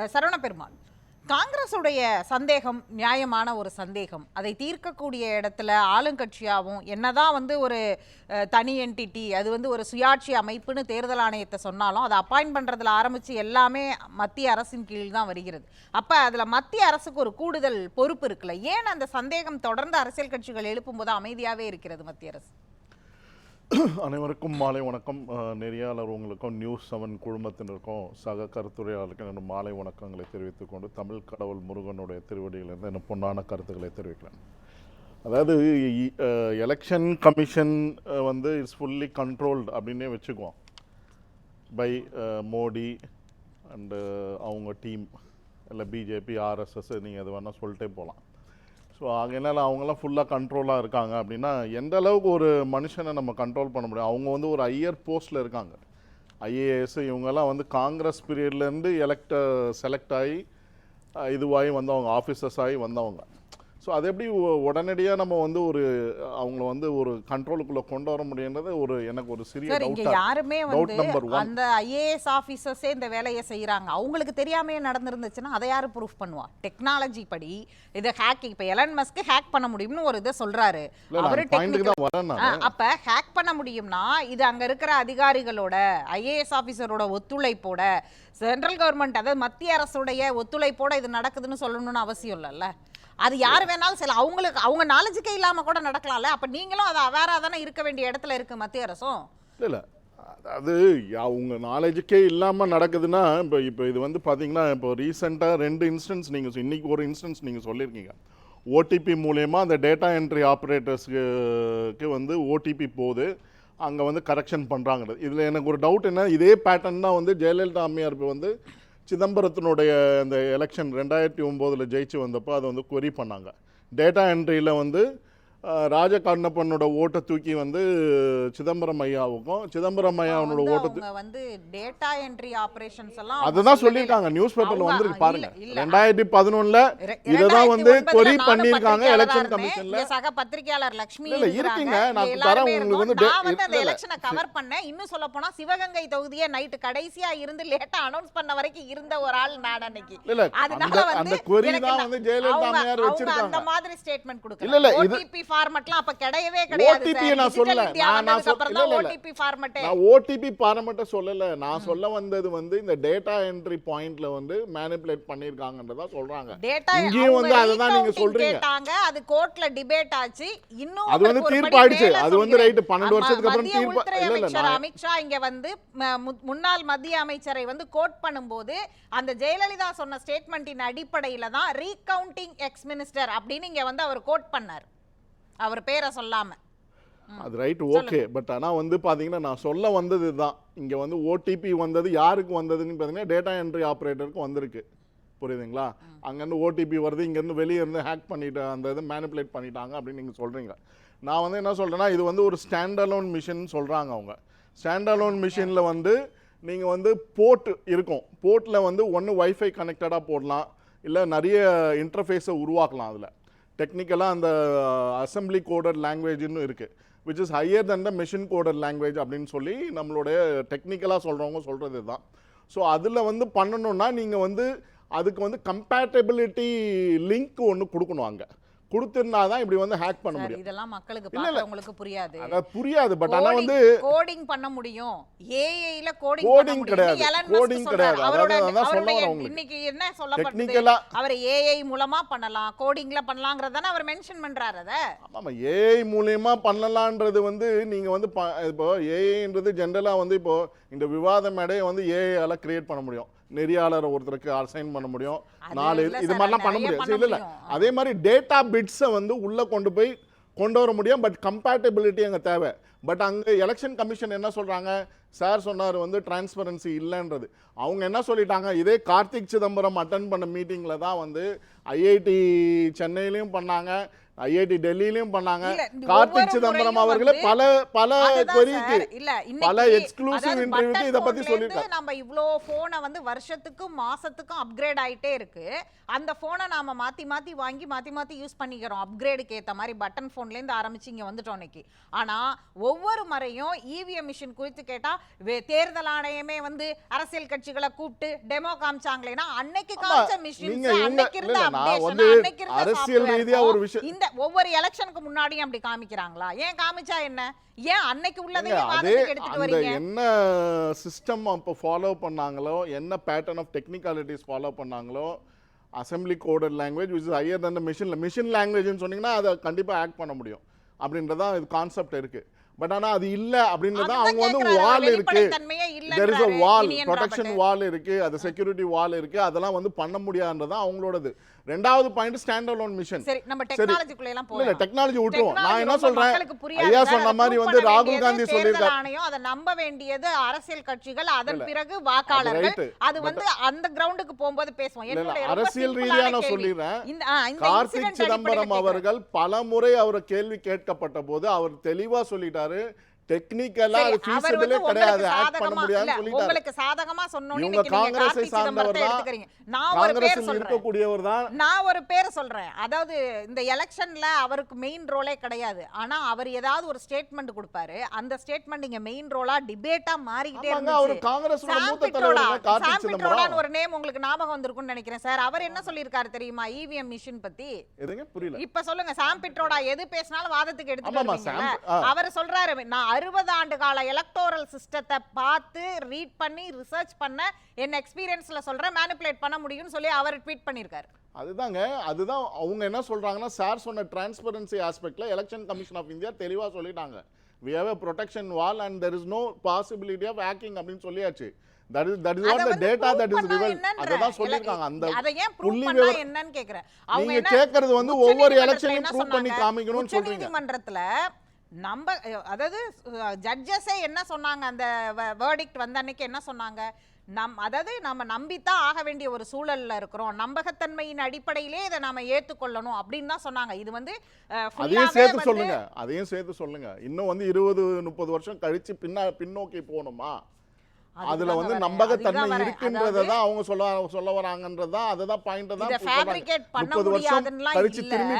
அஹ், சரவண பெருமாள் காங்கிரஸுடைய சந்தேகம் நியாயமான ஒரு சந்தேகம். அதை தீர்க்கக்கூடிய இடத்துல ஆளுங்கட்சியாகவும் என்னதான் வந்து ஒரு தனி என்டிட்டி அது வந்து ஒரு சுயாட்சி அமைப்புன்னு தேர்தல் ஆணையத்தை சொன்னாலும் அதை அப்பாயிண்ட் பண்ணுறதுல ஆரம்பித்து எல்லாமே மத்திய அரசின் கீழ் தான் வருகிறது. அப்போ அதில் மத்திய அரசுக்கு ஒரு கூடுதல் பொறுப்பு இருக்குல்ல? ஏன் அந்த சந்தேகம் தொடர்ந்து அரசியல் கட்சிகள் எழுப்பும்போது அமைதியாகவே இருக்கிறது மத்திய அரசு? அனைவருக்கும் மாலை வணக்கம். அஹ், நெறியாளர் உங்களுக்கும் நியூஸ் செவன் குழுமத்தினருக்கும் சக கருத்துரையாளருக்கும் என்னோட மாலை வணக்கங்களை தெரிவித்துக் கொண்டு தமிழ் கடவுள் முருகனுடைய திருவடியிலிருந்து என்ன பொன்னான கருத்துக்களை தெரிவிக்கிறேன் அதாவது எலெக்ஷன் கமிஷன் வந்து இட்ஸ் ஃபுல்லி கண்ட்ரோல்டு அப்படின்னே வச்சுக்குவோம். பை மோடி அண்டு அவங்க டீம் இல்லை பிஜேபி ஆர்எஸ்எஸ் நீங்கள் எது வேணால் சொல்லிட்டே போகலாம் ஸோ அதனால் அவங்கெல்லாம் ஃபுல்லாக கண்ட்ரோலாக இருக்காங்க. அப்படின்னா எந்த அளவுக்கு ஒரு மனுஷனை நம்ம கண்ட்ரோல் பண்ண முடியும்? அவங்க வந்து ஒரு ஐயர் போஸ்ட்டில் இருக்காங்க. ஐஏஎஸ் இவங்கெல்லாம் வந்து காங்கிரஸ் பீரியட்லேருந்து எலெக்ட் செலக்ட் ஆகி இதுவாகி வந்தவங்க ஆஃபீஸர்ஸ் ஆகி வந்தவங்க. ஸோ அது எப்படி உடனடியாக நம்ம வந்து ஒரு அவங்கள வந்து ஒரு கண்ட்ரோலுக்குள்ளே கொண்டு வர முடியுன்றது ஒரு எனக்கு ஒரு சிறிய யாருமே வந்து அந்த ஐஏஎஸ் ஆபீசர்ஸே இந்த வேலையை செய்யறாங்க அவங்களுக்கு தெரியாமையே நடந்திருந்துச்சுன்னா அதை யாரு ப்ரூஃப் பண்ணுவா? டெக்னாலஜி படி இது ஹேக்கிங் இப்ப எலன் மஸ்க் ஹேக் பண்ண முடியும்னு ஒரு இதை சொல்றாரு. இல்லை அவரு அப்ப ஹேக் பண்ண முடியும்னா இது அங்க இருக்கிற அதிகாரிகளோட ஐஏஎஸ் ஆபீசரோட ஒத்துழைப்போட சென்ட்ரல் கவர்மெண்ட் அதாவது மத்திய அரசுடைய ஒத்துழைப்போட இது நடக்குதுன்னு சொல்லணும்னு அவசியம் இல்லைல்ல. அது யார் வேணாலும் செய்யலாம். அவங்களுக்கு அவங்க நாலேஜுக்கே இல்லாம கூட நடக்கலாம்ல. அப்ப நீங்களும் அதை அவேரா தானே இருக்க வேண்டிய இடத்துல இருக்கு மத்திய அரசும்? இல்லை இல்லை. அதாவது அவங்க நாலேஜுக்கே இல்லாமல் நடக்குதுன்னா இப்போ இப்போ இது வந்து பார்த்தீங்கன்னா இப்போ ரீசெண்டாக ரெண்டு இன்ஸ்டன்ஸ் நீங்கள் இன்னைக்கு ஒரு இன்ஸ்டன்ஸ் நீங்கள் சொல்லியிருக்கீங்க. ஓடிபி மூலயமா அந்த டேட்டா என்ட்ரி ஆப்ரேட்டர்ஸ்க்கு வந்து ஓடிபி போகுது. அங்கே வந்து கரெக்ஷன் பண்ணுறாங்கிறது இதில் எனக்கு ஒரு டவுட் என்ன இதே பேட்டர்ன் தான் வந்து ஜெயலலிதா அம்மையார் இப்போ வந்து சிதம்பரத்தினுடைய அந்த எலெக்ஷன் ரெண்டாயிரத்தி ஒம்போதில் ஜெயிச்சு வந்தப்போ அதை வந்து கொரி பண்ணாங்க. டேட்டா என்ட்ரியில் வந்து அஹ், ராஜ கண்ணப்பனோட ஓட்டை தூக்கி வந்து சிதம்பரம் ஐயாவுக்கும் சிதம்பரம் ஐயாவோட ஓட்டை வந்து டேட்டா என்ட்ரி ஆபரேஷன்ஸ் எல்லாம் அதுதான் சொல்லியிருக்காங்க நியூஸ் பேப்பர்ல வந்திருக்கு இல்ல, பாருங்க இல்ல. ரெண்டாயிரத்தி பதினொன்னுல ரெ- இதை தான் வந்து 2009 கொரி பண்ணியிருக்காங்க எலெக்ஷன். கமிஷன்ல சக பத்திரிக்கையாளர் லட்சுமி இல்ல, இல்ல. இருக்குங்க. நான் தரேன் உங்களுக்கு வந்து நான் வந்து அந்த இல்ல, இல்ல. எலெக்ஷனை கவர் பண்ணேன் இன்னும் சொல்ல போனா சிவகங்கை தொகுதியை நைட்டு கடைசியா இருந்து லேட்டா அனௌன்ஸ் பண்ண வரைக்கும் இருந்த ஒரு ஆள் நான் அன்னைக்கு இல்ல, இல்ல, அதனால வந்து அந்த எனக்கு தான் வந்து ஜெயலலிதா அம்மையார் வச்சிருக்காங்க. அந்த மாதிரி ஸ்டேட்மெண்ட் இல்ல, கொடுக்கல இல்ல, ஓடிபி ஃபார்மட்லாம் அப்ப கிடையவே கிடையாது நான் சொல்லல. நான் நான் சொல்- இல்ல, இல்ல, இல்ல. ஓடிபி ஃபார்மட்டே நான் ஓடிபி பாரமட்ட சொல்லல. நான் சொல்ல வந்தது வந்து இந்த டேட்டா என்ட்ரி பாயிண்ட்ல வந்து மேனிபுலேட் பண்ணிருக்காங்கன்றதா சொல்றாங்க. டேட்டா இங்கேயும் வந்து அதை தான் நீங்க சொல்றீங்க. கேட்டாங்க. அது கோர்ட்ல டிபேட் ஆச்சு. இன்னும் அது வந்து தீர்ப்பு ஆயிடுச்சு. அது வந்து. ரைட்டு, 12 ஆமா, வருஷத்துக்கு அப்புறம் தீர்ப்பு- இல்ல, இல்ல, நான்- அமித்ஷா இங்க வந்து முன்னாள் மத்திய அமைச்சரை வந்து கோட் பண்ணும்போது அந்த ஜெயலலிதா சொன்ன ஸ்டேட்மெண்ட்டின் அடிப்படையில தான் ரீகவுண்டிங் எக்ஸ் மினிஸ்டர் அப்படின்னு இங்க வந்து அவர் கோட் பண்ணார். அவர் பேரை சொல்லாம. அது ரைட் ஓகே பட் ஆனால் வந்து பார்த்தீங்கன்னா நான் சொல்ல வந்தது தான் இங்கே வந்து ஓடிபி வந்தது யாருக்கு வந்ததுன்னு பார்த்தீங்கன்னா டேட்டா என்ட்ரி ஆப்ரேட்டருக்கு வந்திருக்கு. புரியுதுங்களா? அங்கேருந்து ஓடிபி வருது இங்கேருந்து வெளியே இருந்து ஹேக் பண்ணிட்டு அந்த இதை மேனிப்புலேட் பண்ணிட்டாங்க அப்படின்னு நீங்கள் சொல்கிறீங்க நான் வந்து என்ன சொல்கிறேன்னா இது வந்து ஒரு ஸ்டாண்ட் அலோன் மிஷின் சொல்கிறாங்க அவங்க. ஸ்டாண்ட் அலோன் மிஷினில் வந்து நீங்கள் வந்து போர்ட் இருக்கும். போர்ட்டில் வந்து ஒன்று வைஃபை கனெக்டடாக போடலாம். இல்லை நிறைய இன்டர்ஃபேஸை உருவாக்கலாம் அதில். டெக்னிக்கலாக அந்த அசம்பிளி கோடட் லாங்குவேஜ்னு இருக்குது which is higher than the machine coded language அப்படின்னு சொல்லி நம்மளுடைய டெக்னிக்கலாக சொல்கிறவங்க சொல்கிறது தான் ஸோ அதில் வந்து பண்ணணுன்னா நீங்கள் வந்து அதுக்கு வந்து கம்பேட்டபிலிட்டி லிங்க் ஒன்று கொடுக்கணும் அங்கே. கொடுத்துருந்தா தான் இப்படி வந்து ஹேக் பண்ண முடியும். இதெல்லாம் மக்களுக்கு. பார்க்கறவங்களுக்கு புரியாது. அதாவது புரியாது பட் ஆனால் வந்து கோடிங் பண்ண முடியும். ஏஐல கோடிங் முடியும். கிடையாது. மஸ்க் கிடையாது. அவரோட அதான் சொல்ல உங்களுக்கு. இன்னைக்கு என்ன சொல்லப்படுது டெக்னிக்கலா அவர் ஏஐ மூலமா பண்ணலாம். கோடிங்ல பண்ணலாம்ங்கறத தானே அவர் மென்ஷன் பண்றாரு அத? ஆமாம் ஏஐ மூலியமா பண்ணலான்றது வந்து நீங்கள் வந்து இப்போ ஏஐன்றது ஜென்ரலாக வந்து இப்போ இந்த விவாத மேடையை வந்து ஏஐயால கிரியேட் பண்ண முடியும். நெறியாளரை ஒருத்தருக்கு அசைன் பண்ண அது நாலு இது மாதிரிலாம் பண்ண முடியும் சரி இல்லை முடியும். அதே மாதிரி டேட்டா பிட்ஸை வந்து உள்ளே கொண்டு போய் கொண்டு வர முடியும். பட் கம்பேட்டபிலிட்டி அங்கே தேவை. பட் அங்கே எலெக்ஷன் கமிஷன் என்ன சொல்கிறாங்க சார் சொன்னார் வந்து டிரான்ஸ்பரன்சி இல்லைன்றது. அவங்க என்ன சொல்லிட்டாங்க? இதே கார்த்திக் சிதம்பரம் அட்டன் பண்ண மீட்டிங்கில் தான் வந்து ஐஐடி சென்னையிலையும் பண்ணாங்க. ஐஐடி டெல்லியிலயும் பண்ணாங்க. கார்த்திக் சிதம்பரம் அவர்களே பல பல கொரிக்கு பல exclusive அதாவது interview க்கு button இத பத்தி. இருந்து நம்ம இவ்ளோ போனை வந்து வருஷத்துக்கும் மாசத்துக்கும் அப்கிரேட் ஆயிட்டே இருக்கு. அந்த போனை நாம மாத்தி மாத்தி வாங்கி மாத்தி மாத்தி யூஸ் பண்ணிக்கிறோம். அப்கிரேடுக்கு ஏத்த மாதிரி பட்டன் போன்ல இருந்து ஆரம்பிச்சு இங்க வந்துட்டோம் இன்னைக்கு. ஆனா ஒவ்வொரு முறையும் இவிஎம் மிஷின் குறித்து கேட்டா தேர்தல் ஆணையமே வந்து அரசியல் கட்சிகளை கூப்பிட்டு டெமோ காமிச்சாங்களேனா அன்னைக்கு காமிச்ச இவங்க- அன்னைக்கு இருந்த வந்து அன்னைக்கு இருந்த அரசியல் ரீதியா ஒரு விஷயம் இந்த ஒவ்வொரு எலெக்ஷனுக்கு முன்னாடியும் அப்படி காமிக்கிறாங்களா? ஏன் காமிச்சா என்ன? ஏன் அன்னைக்கு உள்ளதையே ஏங்க, அதே வாதத்துக்கு எடுத்துட்டு அந்த வரீங்க என்ன சிஸ்டம் அப்போ ஃபாலோ பண்ணாங்களோ என்ன பேட்டர்ன் ஆஃப் டெக்னிக்காலிட்டிஸ் ஃபாலோ பண்ணாங்களோ assembly coded language which is higher than machine machine லாங்குவேஜ்னு சொன்னீங்கன்னா அதை கண்டிப்பாக ஆக்ட் பண்ண முடியும். அப்படின்றதான் இது கான்செப்ட் இருக்கு. பட் ஆனா அது இல்ல அப்படின்றத அதுதான் அவங்க வந்து கேக்குறாரு, வால் இருக்கு. வெளிப்படைத்தன்மையே தெர் இஸ் இல்லைன்றாரு வால் ப்ரொடெக்ஷன். வால் இருக்கு அது செக்யூரிட்டி வால் இருக்கு அதெல்லாம் வந்து பண்ண முடியாதுன்றது அவங்களோடது. ரெண்டாவது பாயிண்ட் ஸ்டாண்ட் அலோன் மிஷன் சரி நம்ம. டெக்னாலஜிக்குள்ள எல்லாம் இல்ல போலாம் டெக்னாலஜி விட்டுருவோம் நான் என்ன சொல்றேன் ஐயா. சொன்ன மாதிரி வந்து ராகுல் காந்தி ஆணையம் அதை நம்ப வேண்டியது அரசியல் கட்சிகள் அதன் பிறகு வாக்காளர்கள். அது வந்து அந்த கிரவுண்டுக்கு போகும்போது பேசுவோம் அரசியல் ரீதியா நான். சொல்லிடுறேன். கார்த்திக் சிதம்பரம். அவர்கள் பல முறை அவர் கேள்வி கேட்கப்பட்ட போது அவர் தெளிவா சொல்லிட்டாரு டெக்னிக்கலா அது ஏ கிடையாது. ஆக்ட் பண்ண முடியாதுன்னு சொல்லிட்டாரு. உங்களுக்கு சாதகமா சொன்னோன்னு இவங்க காங்கிரஸை சார்ந்தவர் தான். நான் ஒரு பேர் இருக்கக்கூடியவர் தான் நான் ஒரு பேர் சொல்றேன். அதாவது இந்த எலெக்ஷன்ல அவருக்கு மெயின் ரோலே கிடையாது. ஆனா அவர் ஏதாவது ஒரு ஸ்டேட்மெண்ட் கொடுப்பாரு. அந்த ஸ்டேட்மெண்ட் இங்க மெயின் ரோலா டிபேட்டா மாறிக்கிட்டே ஆமாங்க அவர் இருந்துச்சு காங்கிரஸோட மூத்த தலைவர் கார்த்திக் சிதம்பரம் ஒரு நேம் உங்களுக்கு ஞாபகம் வந்திருக்கும்னு நினைக்கிறேன். சார் அவர் என்ன சொல்லியிருக்காரு தெரியுமா? இவிஎம் மிஷின் பத்தி? எதுங்க? புரியல. இப்ப சொல்லுங்க சாம் பிட்ரோடா எது பேசினாலும் வாதத்துக்கு எடுத்துட்டு. அவர் சொல்றாரு நான் அறுபது ஆண்டு கால எலக்டோரல் சிஸ்டத்தை பார்த்து ரீட் பண்ணி ரிசர்ச் பண்ண என் எக்ஸ்பீரியன்ஸ்ல சொல்றேன் மேனிபுலேட் பண்ண முடியும்னு சொல்லி அவர் ட்வீட் பண்ணிருக்காரு அதுதாங்க அதுதான் அவங்க என்ன சொல்றாங்கன்னா சார் சொன்ன டிரான்ஸ்பரன்சி ஆஸ்பெக்ட்ல எலெக்ஷன் கமிஷன் ஆஃப் இந்தியா தெளிவா சொல்லிட்டாங்க we have a protection wall and there is no possibility of hacking அப்படின்னு சொல்லியாச்சு வந்து data prove that is பண்ணா revealed என்னன்ற? அததான் சொல்லிருக்காங்க அந்த அதை ஏன் பண்ணா என்னன்னு கேக்குறேன். அவங்க என்ன- கேக்குறது வந்து ஒவ்வொரு எலெக்ஷனையும் ப்ரூவ் பண்ணி? காமிக்கணும்னு சொல்றீங்க நீதிமன்றத்துல நம்ப அதாவது ஜட்ஜஸே என்ன சொன்னாங்க? அந்த வேர்டிக்ட் வந்த அன்னைக்கு என்ன சொன்னாங்க? நம் அதாவது நம்ம நம்பித்தான் ஆக வேண்டிய ஒரு சூழல்ல இருக்கிறோம். நம்பகத்தன்மையின் அடிப்படையிலே இதை நாம ஏத்துக்கொள்ளணும் அப்படின்னு தான் சொன்னாங்க. இது வந்து அதையும் சேர்த்து சொல்லுங்க. அதையும் சேர்த்து சொல்லுங்க. இன்னும் வந்து இருபது முப்பது வருஷம் கழிச்சு பின்னா பின்னோக்கி போகணுமா? அதுல வந்து நம்பகத்தன்மை. இருக்குன்றதை தான் அவங்க சொல்ல சொல்ல வராங்கன்றது தான் அதை தான் பாயிண்ட் தான் fabricate பண்ண முடியாதுன்னுலாம் கழிச்சு. திரும்பி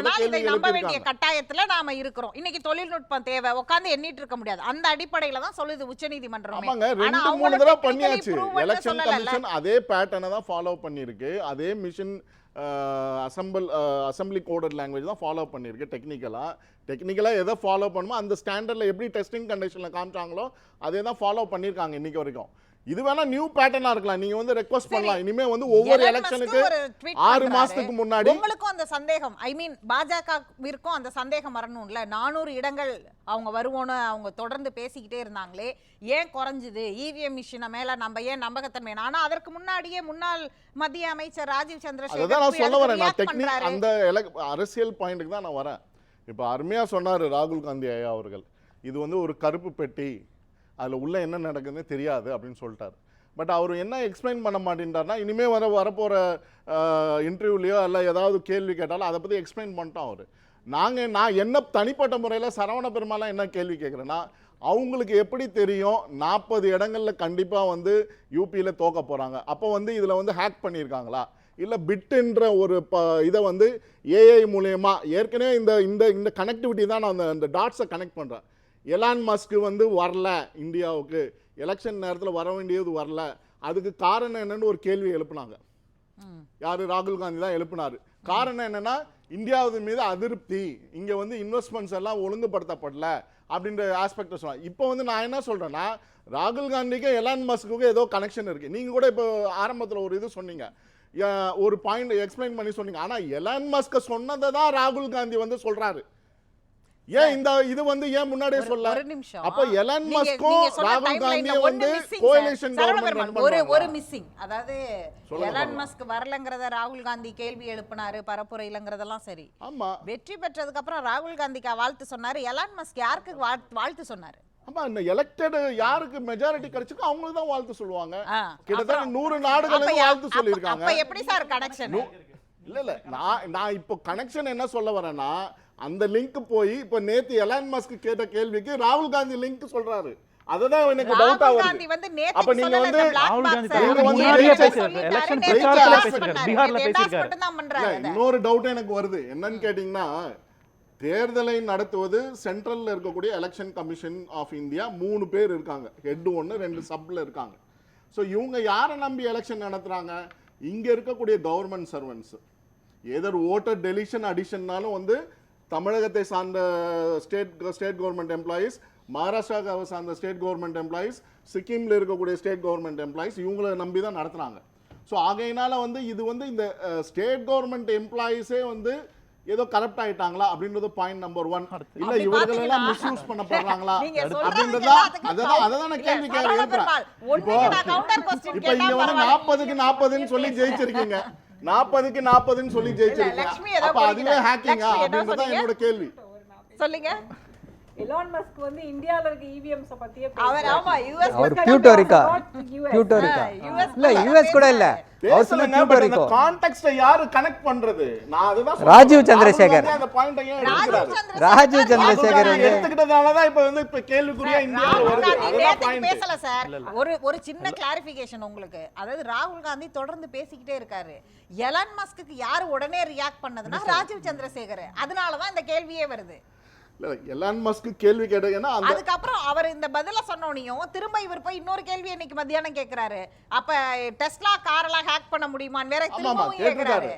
இதை கேள்வி நம்ப வேண்டிய கட்டாயத்துல நாம இருக்கிறோம். இன்னைக்கு தொழில்நுட்பம் தேவை. உட்கார்ந்து எண்ணிட்டு இருக்க முடியாது. அந்த அடிப்படையில தான் சொல்லுது உச்சநீதிமன்றம். ஆமாங்க. ரெண்டு மூணு தடவை பண்ணியாச்சு. எலெக்ஷன் கமிஷன் அதே பேட்டர்னை தான் ஃபாலோ பண்ணியிருக்கு. அதே machine assemble assembly coded language தான் ஃபாலோ பண்ணியிருக்கு டெக்னிக்கலாக டெக்னிக்கலாக எதை ஃபாலோ பண்ணுமோ அந்த ஸ்டாண்டர்டில் எப்படி டெஸ்டிங் கண்டிஷனில் காமிச்சாங்களோ அதே தான் ஃபாலோ பண்ணியிருக்காங்க இன்றைக்கி வரைக்கும். இது வேணா நியூ பேட்டர்னா இருக்கலாம். நீங்க வந்து ரெக்வஸ்ட் பண்ணலாம். இனிமே வந்து ஒவ்வொரு எலெக்ஷனுக்கு ஆறு மாசத்துக்கு முன்னாடி உங்களுக்கும் அந்த சந்தேகம். ஐ மீன் பாஜகவிற்கும் அந்த சந்தேகம் வரணும்ல. நானூறு இடங்கள் அவங்க வருவோன்னு அவங்க தொடர்ந்து பேசிக்கிட்டே இருந்தாங்களே. ஏன் குறைஞ்சுது? இவிஎம் மிஷினை மேல நம்ம ஏன் நம்பகத்தன்மை ஆனா அதற்கு முன்னாடியே முன்னாள் மத்திய அமைச்சர் ராஜீவ் சந்திரசேகர் நான் சொல்ல வரேன். நான் டெக்னிக். அந்த அரசியல் பாயிண்ட்டுக்கு தான் நான் வரேன். இப்போ அருமையா சொன்னாரு ராகுல் காந்தி ஐயா அவர்கள். இது வந்து ஒரு கருப்பு பெட்டி. அதில் உள்ளே என்ன நடக்குதுன்னு தெரியாது அப்படின்னு சொல்லிட்டார். பட் அவர் என்ன எக்ஸ்பிளைன் பண்ண மாட்டேன்ட்டார்னா இனிமேல் வர வரப்போகிற இன்டர்வியூலையோ இல்லை ஏதாவது கேள்வி கேட்டாலும் அதை பற்றி எக்ஸ்பிளைன் பண்ணிட்டோம் அவர். நாங்கள் நான் என்ன தனிப்பட்ட முறையில் சரவண பெருமாளா என்ன கேள்வி கேட்குறேன்னா அவங்களுக்கு எப்படி தெரியும் நாற்பது இடங்களில் கண்டிப்பாக வந்து யூபியில் தோக்க போகிறாங்க அப்போ வந்து இதில் வந்து ஹேக் பண்ணியிருக்காங்களா? இல்லை பிட்டுன்ற ஒரு ப இதை வந்து ஏஐ மூலயமா ஏற்கனவே இந்த இந்த இந்த கனெக்டிவிட்டி தான் நான் அந்த டாட்ஸை கனெக்ட் பண்ணுறேன் எலான் மஸ்க்கு வந்து வரல இந்தியாவுக்கு. எலெக்ஷன் நேரத்துல வர வேண்டியது வரல. அதுக்கு காரணம் என்னன்னு ஒரு கேள்வி எழுப்புனாங்க. யாரு? ராகுல் காந்தி தான் எழுப்பினாரு. காரணம் என்னன்னா இந்தியாவின் மீது அதிருப்தி. இங்க வந்து இன்வெஸ்ட்மெண்ட்ஸ் எல்லாம் ஒழுங்குபடுத்தப்படல அப்படின்ற ஆஸ்பெக்ட் சொன்னாங்க. இப்போ வந்து நான் என்ன சொல்றேன்னா ராகுல் காந்திக்கும் எலான் மஸ்க்குக்கும் ஏதோ கனெக்ஷன் இருக்கு. நீங்க கூட இப்போ ஆரம்பத்துல ஒரு இது சொன்னீங்க. ஒரு பாயிண்ட் எக்ஸ்பிளைன் பண்ணி சொன்னீங்க. ஆனா எலான் மஸ்க சொன்னதை தான் ராகுல் காந்தி வந்து சொல்றாரு. ஏன் இந்த இது வந்து ஏன் முன்னாடியே சொல்ல ஒரு நிமிஷம். அப்ப எலான் மஸ்கும் ராகுல் ஒண்ணு வந்து கோயலேஷன் கவர்மெண்ட் ஒரு ஒரு மிஸ்ஸிங் அதாவது எலான். மஸ்க் வரலங்கிறத ராகுல் காந்தி கேள்வி எழுப்பினாரு பரப்புரையிலங்கிறதெல்லாம் சரி. ஆமா. வெற்றி பெற்றதுக்கு அப்புறம் ராகுல் காந்திக்கு வாழ்த்து சொன்னாரு. எலான் மஸ்க் யாருக்கு வாழ்- வாழ்த்து சொன்னாரு? ஆமா இந்த எலெக்டட் யாருக்கு மெஜாரிட்டி கிடைச்சிருக்கோ அவங்களுக்கு தான் வாழ்த்து சொல்லுவாங்க. கிட்டத்தட்ட நூறு நாடுகள் அப்ப இருந்து யா- வாழ்த்து சொல்லியிருக்காங்க. அப்ப எப்படி சார் கனெக்ஷன் இல்ல இல்ல. நான் நான் இப்போ கனெக்ஷன் என்ன சொல்ல வரேன்னா அந்த லிங்க் போய் இப்போ நேத்து எலான் மஸ்க் கேட்ட கேள்விக்கு ராகுல் காந்தி லிங்க் சொல்றாரு. அதுதான் எனக்கு டவுட்டா ராகுல் வருது காந்தி வந்து அப்ப நீங்க வந்து ராகுல் காந்தி. இன்னொரு டவுட் எனக்கு வருது. என்னன்னு கேட்டீங்கன்னா தேர்தலை நடத்துவது சென்ட்ரல்ல இருக்கக்கூடிய எலெக்ஷன் கமிஷன் ஆஃப் இந்தியா மூணு பேர் இருக்காங்க. ஹெட் ஒன்று ரெண்டு சப்ல இருக்காங்க. ஸோ இவங்க யாரை நம்பி எலெக்ஷன் நடத்துறாங்க? இங்க இருக்கக்கூடிய government servants either voter deletion அடிஷன்னாலும் வந்து தமிழகத்தை சார்ந்த ஸ்டேட் ஸ்டேட் கவர்மெண்ட் எம்ப்ளாயீஸ் மகாராஷ்டிராவை சார்ந்த ஸ்டேட் கவர்மெண்ட் எம்ப்ளாயீஸ் சிக்கிம்ல இருக்கக்கூடிய ஸ்டேட் கவர்மெண்ட் எம்ப்ளாயீஸ் இவங்களை நம்பி தான் நடத்துறாங்க. ஸோ ஆகையினால வந்து இது வந்து இந்த ஸ்டேட் கவர்மெண்ட் எம்ப்ளாயீஸே வந்து ஏதோ கரப்ட் ஆயிட்டாங்களா அப்படின்றது பாயிண்ட் நம்பர் ஒன் இல்ல இவர்கள் எல்லாம் மிஸ்யூஸ் பண்ணப்படுறாங்களா? அப்படின்றதா? அதான் அதான் நான் கேள்வி பெருமாள், இப்போ இங்க வந்து. நாற்பதுக்கு நாற்பதுன்னு சொல்லி ஜெயிச்சிருக்கீங்க. நாற்பதுக்கு நாற்பதுன்னு சொல்லி ஏதோ அப்ப அதுவே. ஹேக்கிங்கா அப்படின்றதான்? என்னோட கேள்வி சொல்லுங்க எலான் மஸ்க் வந்து இந்தியால இருக்க இவிஎம்ஸ் பத்தியே அவர் ஆமா யூஎஸ் அவர் பியூட்டோரிக்கா பியூட்டோரிக்கா இல்ல யூஎஸ் கூட இல்ல. அவர் அந்த பியூட்டோரிக்கோ கான்டெக்ஸ்ட யாரு கனெக்ட் பண்றது? நான் அதுதான். ராஜீவ் சந்திரசேகர். அந்த பாயிண்ட் ஏன் ராஜீவ் எடுக்கிறாரு ராஜீவ் சந்திரசேகர் வந்து- எடுத்துக்கிட்டதால தான் இப்ப வந்து இப்ப கேள்விக்குறியா இந்தியாவுல ராகுல் வருது. அதுதான் பாயிண்ட் பேசல சார் ஒரு ஒரு சின்ன கிளாரிபிகேஷன் உங்களுக்கு. அதாவது ராகுல் காந்தி தொடர்ந்து பேசிக்கிட்டே இருக்காரு. எலன் மஸ்க்கு யாரு உடனே ரியாக்ட் பண்ணதுன்னா ராஜீவ் சந்திரசேகர். அதனாலதான் இந்த கேள்வியே வருது. எலான் மஸ்க் கேள்வி கேட்டீங்கன்னா அந்த அதுக்கப்புறம் அவர் இந்த பதில சொன்னோனையும் திரும்ப இவர் போய் இன்னொரு கேள்வி இன்னைக்கு மத்தியானம் கேக்குறாரு. அப்ப டெஸ்லா காரெல்லாம் ஹேக் பண்ண முடியுமான்னு வேற திரும்பவும் கேக்குறாரு.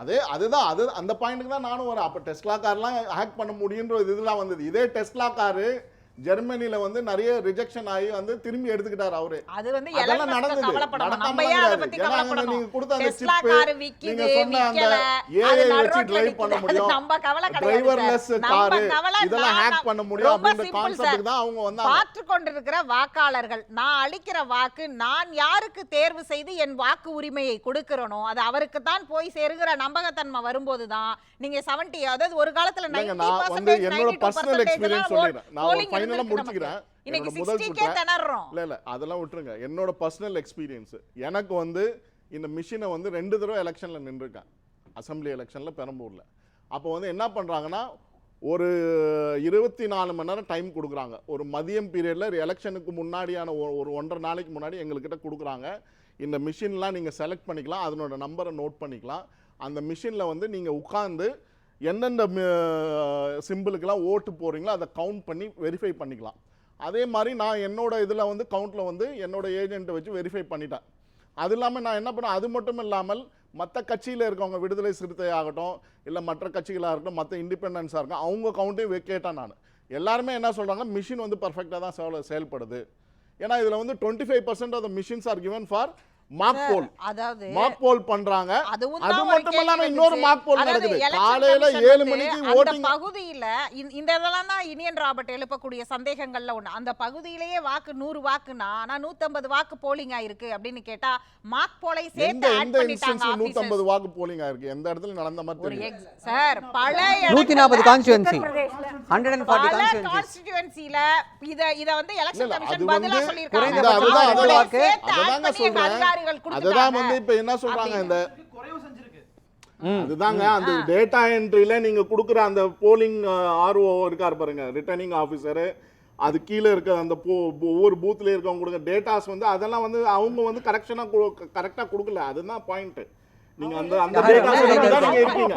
அதே அதுதான் அது அந்த பாயிண்ட்டுக்கு தான் நானும் வரேன். அப்ப டெஸ்லா கார்லாம் ஹேக் பண்ண முடியுன்ற இதெல்லாம் வந்தது. இதே டெஸ்லா காரு ஜெர்மனில வந்து நிறைய ரிஜெக்ஷன் ஆகி வந்து திரும்பி எடுத்துக்கிட்டாரு அவரு அது வந்து அதெல்லாம் நடந்தது. நடக்காம நீங்க கொடுத்த அந்த கார் நீங்க சொன்ன அந்த அது வச்சு நிக்குது. பண்ண முடியும். நம்ம கவலை நம்ம கவலை இதெல்லாம் hack பண்ண முடியும் சார். க்கு தான் அவங்க வந்தாங்க. பார்த்து கொண்டிருக்கிற வாக்காளர்கள் நான் அளிக்கிற வாக்கு நான் யாருக்கு தேர்வு செய்து என் வாக்கு உரிமையை கொடுக்கிறனோ அது அவருக்கு தான் போய் சேருகிற நம்பகத்தன்மை வரும்போது தான் நீங்க 70 அதாவது ஒரு காலத்துல இல்லைங்க, 90% நான் வந்து என்னோட 92% personal experience தான் சொல்லிடுறேன். நான் நமக்கு. முடிச்சுக்கிறேன். இன்னைக்கு முதல் 60 கே சுற்றை- திணறோம். இல்ல இல்ல அதெல்லாம் விட்டுருங்க. என்னோட பர்சனல் எக்ஸ்பீரியன்ஸ் எனக்கு வந்து இந்த மிஷினை வந்து ரெண்டு தடவை எலெக்ஷன்ல நின்றுருக்கேன். அசெம்பிளி எலெக்ஷன்ல பெரம்பூர்ல. அப்போ வந்து என்ன பண்றாங்கன்னா ஒரு இருபத்தி நாலு மணி நேரம் டைம் கொடுக்குறாங்க. ஒரு மதியம் பீரியட்ல எலெக்ஷனுக்கு முன்னாடியான ஒரு- ஒன்றரை நாளைக்கு முன்னாடி எங்ககிட்ட கொடுக்குறாங்க. இந்த மிஷின்லாம் நீங்கள் செலக்ட் பண்ணிக்கலாம். அதனோட நம்பரை நோட் பண்ணிக்கலாம். அந்த மிஷினில் வந்து நீங்கள் உட்காந்து எந்தெந்த சிம்பிளுக்கெல்லாம் ஓட்டு போகிறீங்களோ அதை கவுண்ட் பண்ணி வெரிஃபை பண்ணிக்கலாம். அதே மாதிரி நான் என்னோட இதில் வந்து கவுண்ட்டில் வந்து என்னோட ஏஜென்ட்டை வச்சு வெரிஃபை பண்ணிட்டேன். அது இல்லாமல் நான் என்ன பண்ணேன் அது மட்டும் இல்லாமல் மற்ற கட்சியில் இருக்கவங்க விடுதலை சிறுத்தை ஆகட்டும் இல்லை மற்ற கட்சிகளாக இருக்கட்டும் மற்ற இண்டிபெண்டன்ஸாக இருக்கட்டும் அவங்க கவுண்ட்டையும் கேட்டேன் நான். எல்லாருமே என்ன சொல்கிறாங்க மிஷின் வந்து பர்ஃபெக்டாக தான் செயல் செயல்படுது. ஏன்னா இதில் வந்து twenty five percent of the machines are given for mock poll. அதாவது மாக் போல் பண்றாங்க. அது மட்டும் இல்லாம இன்னொரு வந்துச்சு. மாக் போல் அதாவது நடக்குது. காலையில ஏழு மணிக்கு ஓட்டிங் பகுதியில இந்த- இதெல்லாம் தான் இனியன் ராபர்ட் எழுப்பக்கூடிய சந்தேகங்கள்ல ஒண்ணு. அந்த பகுதியிலேயே வாக்கு நூறு வாக்குனா ஆனா நூத்தம்பது வாக்கு போலிங் ஆயிருக்கு அப்படின்னு கேட்டா மார்க் போலை எந்த சேர்த்து ஆட் பண்ணிட்டாங்க. நூத்தம்பது வாக்கு போலிங் ஆயிருக்கு? எந்த இடத்துல நடந்த மாதிரி சார் பல நூத்தி நாற்பது கான்ஸ்டுவன்சி ஹண்ட்ரட் அண்ட் ஃபார்ட்டி இத இத வந்து எலெக்ஷன் கமிஷன் பதிலா அந்த- அதுதான் அதுதான் சொல்றேன். அதிகாரிகள் அதுதான் வந்து இப்ப என்ன சொல்றாங்க இந்த குறைவு செஞ்சிருக்கு. அதுதாங்க அந்த டேட்டா என்ட்ரில நீங்க கொடுக்குற அந்த போலிங் ஆர்ஓ இருக்காரு பாருங்க ரிட்டர்னிங் ஆபீசர் அது கீழே இருக்க அந்த போ- ஒவ்வொரு பூத்ல இருக்கவங்க கொடுக்க டேட்டாஸ் வந்து அதெல்லாம் வந்து அவங்க வந்து கரெக்ஷனா கரெக்டா கொடுக்கல. அதுதான் பாயிண்ட் நீங்க அந்த அந்த? டேட்டாஸ்? தான் நீங்க? இருக்கீங்க.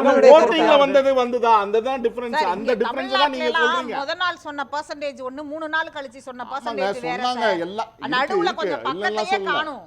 அந்த? வந்தது வந்துதா? அந்த தான் டிஃபரன்ஸ் அந்த டிஃபரன்ஸ் தான் நீங்க சொல்றீங்க. முத நாள் சொன்ன பெர்சன்டேஜ் ஒண்ணு மூணு நாள் கழிச்சு சொன்ன பெர்சன்டேஜ் வேற சொன்னாங்க. எல்லாம் நடுவுல கொஞ்சம் பக்கத்தையே. காணும்.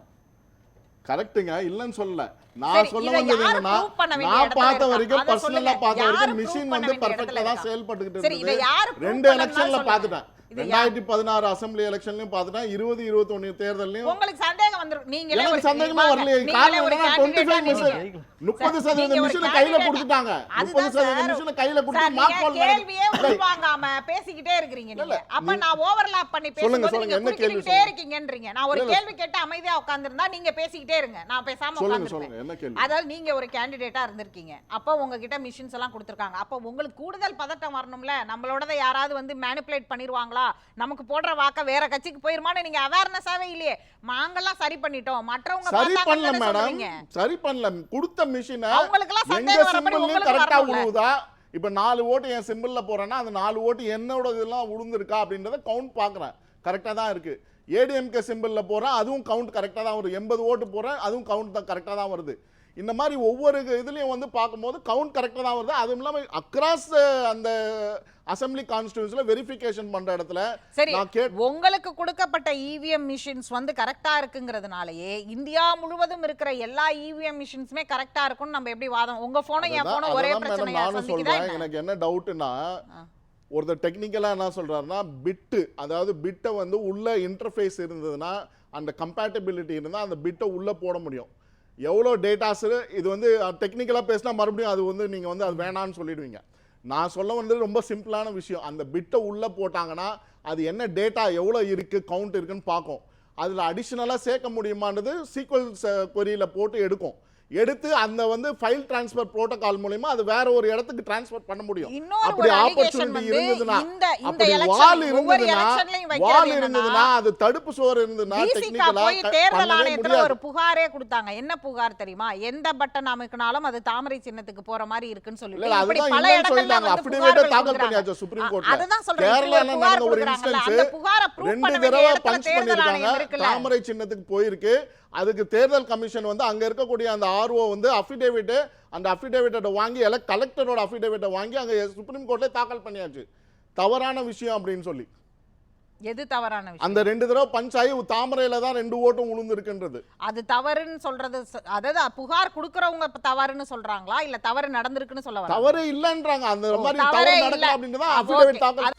கரெக்ட்டுங்க இல்லன்னு சொல்லல நான் சொல்ல வந்தது என்னன்னா நான் பார்த்த? வரைக்கும் பர்சனலா. பார்த்த வரைக்கும் மிஷின் வந்து பர்ஃபெக்ட்டா தான்? செயல்பட்டுக்கிட்டு இருந்தது ரெண்டு எலெக்ஷன்ல. பார்த்துட்டேன் ரெண்டாயிரத்தி பதினாறு அசெம்பிளி எலெக்ஷன்லயும் பார்த்துட்டேன் இருபது இருபத்தொன்னு தேர்தலையும் உங்களுக்கு சந்தேகம் வந்துரும். நீங்களே எனக்கு சந்தேகமா வரலையே. காரணம். முப்பது சதவீத நீங்க மிஷினை கையில கொடுத்துட்டாங்க. முப்பது சதவீத. மிஷினை கையில கொடுத்து நீங்க மார்க் பால் கேள்வியே உள்வாங்காம பேசிக்கிட்டே இருக்கிறீங்க நீங்க. அப்ப நான் ஓவர்லாப் பண்ணி பேசும்போது நீங்க என்ன கேள்வி குறுக்கிட்டே. இருக்கீங்கன்றீங்க. நான் ஒரு. கேள்வி கேட்டு அமைதியா உட்கார்ந்திருந்தா நீங்க பேசிக்கிட்டே இருங்க. நான் பேசாம கேள்வி? அதாவது நீங்க ஒரு கேண்டிடேட்டா இருந்திருக்கீங்க. அப்போ உங்ககிட்ட மிஷின்ஸ் எல்லாம் கொடுத்துருக்காங்க. அப்போ உங்களுக்கு கூடுதல் பதட்டம் வரணும்ல? நம்மளோடத யாராவது வந்து மேனிப்புலேட் பண்ணிருவாங்களா? போடுவாங்களா நமக்கு போடுற வாக்க வேற கட்சிக்கு போயிருமான்னு நீங்க அவேர்னஸாவே இல்லையே. நாங்கெல்லாம் சரி பண்ணிட்டோம். மற்றவங்க சரி பண்ணல மேடம். சரி பண்ணல. கொடுத்த மிஷினை அவங்களுக்கெல்லாம் சந்தேகம் வரப்படி உங்களுக்கு இப்ப நாலு ஓட்டு என் சிம்பிள்ல போறேன்னா அந்த நாலு ஓட்டு என்னோட இதெல்லாம் உளுந்திருக்கா அப்படின்றத கவுண்ட் பாக்குறேன் கரெக்டா தான் இருக்கு. ஏடிஎம்கே சிம்பிள்ல போறேன் அதுவும் கவுண்ட் கரெக்டா தான் வருது எண்பது ஓட்டு போறேன் அதுவும் கவுண்ட் தான் கரெக்டா தான் வருது. இந்த மாதிரி ஒவ்வொரு இதுலயும் வந்து பார்க்கும்போது கவுண்ட் கரெக்டா தான் வருது அதுவும் இல்லாம அக்ராஸ் அந்த அசெம்பிளி கான்ஸ்டியூன்ஸ்ல வெரிஃபிகேஷன் பண்ற இடத்துல சரி உங்களுக்கு கொடுக்கப்பட்ட இவிஎம் மிஷின்ஸ் வந்து கரெக்டா இருக்குங்கிறதுனாலயே இந்தியா முழுவதும் இருக்கிற எல்லா இவிஎம் மிஷின்ஸுமே கரெக்டா இருக்கும்னு நம்ம எப்படி வாதம் உங்க போனும் என் போனும் ஒரே பிரச்சனையா நானும் சொல்றேன்? எனக்கு என்ன டவுட்னா. ஒருத்தர் டெக்னிக்கலா என்ன சொல்றாருன்னா பிட்டு அதாவது பிட்டை வந்து உள்ள இன்டர்ஃபேஸ் இருந்ததுன்னா அந்த கம்பேட்டபிலிட்டி இருந்தால் அந்த பிட்டை உள்ள போட முடியும் எவ்வளோ டேட்டாஸு இது வந்து டெக்னிக்கலாக பேசினா மறுபடியும் அது வந்து நீங்கள் வந்து அது வேணான்னு சொல்லிடுவீங்க. நான் சொல்ல வந்தது ரொம்ப சிம்பிளான விஷயம். அந்த பிட்டை உள்ளே போட்டாங்கன்னா அது என்ன டேட்டா எவ்வளோ இருக்குது கவுண்ட் இருக்குன்னு பார்க்கும். அதில் அடிஷ்னலாக சேர்க்க முடியுமான்றது சீக்வல்ஸ் கொரியில் போட்டு எடுக்கும். எடுத்து அந்த வந்து ஃபைல் ட்ரான்ஸ்ஃபர் புரோட்டோகால் மூலயமா அது வேற ஒரு இடத்துக்கு ட்ரான்ஸ்ஃபர் பண்ண முடியும். அப்படி ஆப்பர்ச்சுனிட்டி இருந்ததுன்னா அப்படி வால் இருந்ததுன்னா வால் இருந்ததுன்னா அது தடுப்பு சுவர் இருந்ததுன்னா டெக்னிக்கலா தேர்தல் ஆணையத்துல ஒரு புகாரே கொடுத்தாங்க. என்ன புகார் தெரியுமா? எந்த பட்டன் அமைக்கினாலும் அது தாமரை சின்னத்துக்கு போற மாதிரி இருக்குன்னு இப்படி அதுதான் பல இடங்கள்ல அஃபிடேவிட்டே புகார்கள் தாக்கல். பண்ணியாச்சு சுப்ரீம் கோர்ட்ல அதுதான் சொல்றேன். கேரளால நடந்த ஒரு இன்ஸ்டன்ஸ் அந்த புகாரை proof ரெண்டு தடவை பஞ்ச் பண்ணிருக்காங்க. தாமரை சின்னத்துக்கு போயிருக்கு. அதுக்கு தேர்தல் கமிஷன் வந்து அங்க இருக்கக்கூடிய அந்த ஆர்ஓ வந்து அஃபிடேவிட் அந்த அஃபிடேவிட்டை வாங்கி எல்லாம் கலெக்டரோட அஃபிடேவிட்டை வாங்கி அங்க சுப்ரீம் கோர்ட்ல தாக்கல் பண்ணியாச்சு. தவறான விஷயம் அப்படின்னு சொல்லி. எது தவறான விஷயம்? அந்த ரெண்டு தடவை பஞ்ச் ஆகி தாமரையில தான் ரெண்டு ஓட்டும் உளுந்திருக்குன்றது. அது தவறுன்னு சொல்றது அதாவது புகார் கொடுக்கறவங்க இப்ப தவறுன்னு சொல்றாங்களா? இல்ல தவறு நடந்திருக்குன்னு சொல்ல தவறு இல்லைன்றாங்க. அந்த மாதிரி தவறே. நடக்கல அப்படின்னு தான்